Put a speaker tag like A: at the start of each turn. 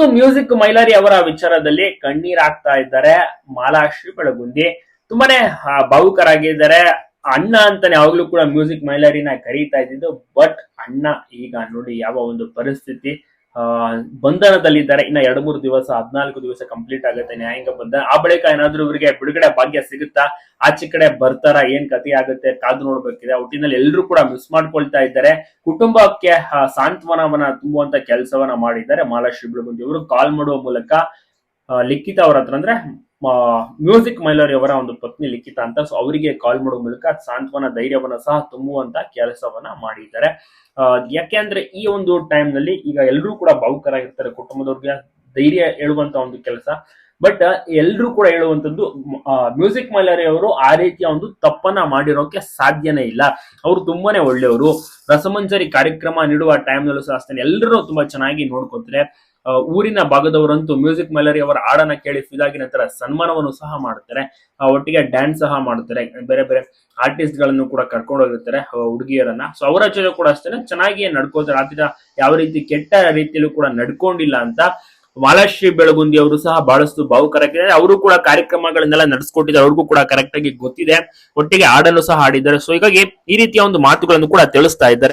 A: ಒಂದು ಮ್ಯೂಸಿಕ್ ಮೈಲಾರಿ ಅವರ ವಿಚಾರದಲ್ಲಿ ಕಣ್ಣೀರಾಗ್ತಾ ಇದ್ದಾರೆ ಮಾಲಾಶ್ರೀ ಬೆಳಗುಂದಿ. ತುಂಬಾನೇ ಭಾವುಕರಾಗಿದ್ದಾರೆ. ಅಣ್ಣ ಅಂತಾನೆ ಯಾವಾಗ್ಲೂ ಕೂಡ ಮ್ಯೂಸಿಕ್ ಮೈಲಾರಿನ ಕರೀತಾ ಇದ್ದಿದ್ದು, ಬಟ್ ಅಣ್ಣ ಈಗ ನೋಡಿ ಯಾವ ಒಂದು ಪರಿಸ್ಥಿತಿ. ಬಂಧನದಲ್ಲಿದ್ದಾರೆ. ಇನ್ನ ಎರಡು ಮೂರು ದಿವಸ, ಹದಿನಾಲ್ಕು ದಿವಸ ಕಂಪ್ಲೀಟ್ ಆಗುತ್ತೆ ನ್ಯಾಯಾಂಗ ಬಂಧನ. ಆ ಬಳಿಕ ಏನಾದ್ರೂ ಇವರಿಗೆ ಬಿಡುಗಡೆ ಭಾಗ್ಯ ಸಿಗುತ್ತಾ? ಆಚೆ ಕಡೆ ಬರ್ತಾರ, ಏನ್ ಕಥೆ ಆಗುತ್ತೆ ಕಾದು ನೋಡ್ಬೇಕಿದೆ. ಒಟ್ಟಿನಲ್ಲಿ ಎಲ್ಲರೂ ಕೂಡ ಮಿಸ್ ಮಾಡ್ಕೊಳ್ತಾ ಇದ್ದಾರೆ. ಕುಟುಂಬಕ್ಕೆ ಸಾಂತ್ವನವನ್ನ ತುಂಬುವಂತ ಕೆಲಸವನ್ನ ಮಾಡಿದ್ದಾರೆ ಮಾಲಾಶ್ರೀ ಬೆಳಗುಂದಿ ಇವರು ಕಾಲ್ ಮಾಡುವ ಮೂಲಕ ಲಿಖಿತ ಅವರ ಹತ್ರ ಅಂದ್ರೆ ಮ್ಯೂಸಿಕ್ ಮೈಲರಿ ಅವರ ಒಂದು ಪತ್ನಿ ಲಿಖಿತ ಅಂತ. ಸೊ ಅವರಿಗೆ ಕಾಲ್ ಮಾಡುವ ಮೂಲಕ ಸಾಂತ್ವನ, ಧೈರ್ಯವನ್ನ ಸಹ ತುಂಬುವಂತ ಕೆಲಸವನ್ನ ಮಾಡಿದ್ದಾರೆ. ಯಾಕೆ ಯಾಕೆಂದ್ರೆ ಈ ಒಂದು ಟೈಮ್ನಲ್ಲಿ ಈಗ ಎಲ್ಲರೂ ಕೂಡ ಭಾವುಕರಾಗಿರ್ತಾರೆ. ಕುಟುಂಬದವ್ರಿಗೆ ಧೈರ್ಯ ಹೇಳುವಂತ ಒಂದು ಕೆಲಸ. ಬಟ್ ಎಲ್ಲರೂ ಕೂಡ ಹೇಳುವಂತದ್ದು ಮ್ಯೂಸಿಕ್ ಮೈಲರಿ ಅವರು ಆ ರೀತಿಯ ಒಂದು ತಪ್ಪನ್ನ ಮಾಡಿರೋಕೆ ಸಾಧ್ಯನೇ ಇಲ್ಲ. ಅವರು ತುಂಬಾನೇ ಒಳ್ಳೆಯವರು. ರಸಮಂಜರಿ ಕಾರ್ಯಕ್ರಮ ನೀಡುವ ಟೈಮ್ ನಲ್ಲೂ ಸಹ ಅಷ್ಟೇ ಎಲ್ಲರೂ ತುಂಬಾ ಚೆನ್ನಾಗಿ ನೋಡ್ಕೊತಾರೆ. ಊರಿನ ಭಾಗದವರಂತೂ ಮ್ಯೂಸಿಕ್ ಮೈಲರಿ ಅವರ ಹಾಡನ್ನ ಕೇಳಿ ಫಿದಾಗಿ ನಂತರ ಸನ್ಮಾನವನ್ನು ಸಹ ಮಾಡ್ತಾರೆ. ಒಟ್ಟಿಗೆ ಡ್ಯಾನ್ಸ್ ಸಹ ಮಾಡ್ತಾರೆ. ಬೇರೆ ಬೇರೆ ಆರ್ಟಿಸ್ಟ್ಗಳನ್ನು ಕೂಡ ಕರ್ಕೊಂಡು ಹೋಗಿರ್ತಾರೆ ಹುಡುಗಿಯರನ್ನ. ಸೊ ಅವರ ಜೊತೆ ಕೂಡ ಅಷ್ಟೇ ಚೆನ್ನಾಗಿಯೇ ನಡ್ಕೋತಾರೆ. ಆತರ ಯಾವ ರೀತಿ ಕೆಟ್ಟ ರೀತಿಯಲ್ಲೂ ಕೂಡ ನಡ್ಕೊಂಡಿಲ್ಲ ಅಂತ ಮಾಲಾಶ್ರೀ ಬೆಳಗುಂದಿ ಅವರು ಸಹ ಬಹಳಷ್ಟು ಭಾವುಕರಾಗಿದ್ದಾರೆ. ಅವರು ಕೂಡ ಕಾರ್ಯಕ್ರಮಗಳನ್ನೆಲ್ಲ ನಡೆಸ್ಕೊಟ್ಟಿದ್ದಾರೆ. ಅವ್ರಿಗೂ ಕೂಡ ಕರೆಕ್ಟ್ ಆಗಿ ಗೊತ್ತಿದೆ. ಒಟ್ಟಿಗೆ ಹಾಡನ್ನು ಸಹ ಹಾಡಿದ್ದಾರೆ. ಸೊ ಹೀಗಾಗಿ ಈ ರೀತಿಯ ಒಂದು ಮಾತುಗಳನ್ನು ಕೂಡ ತಿಳಿಸ್ತಾ ಇದ್ದಾರೆ.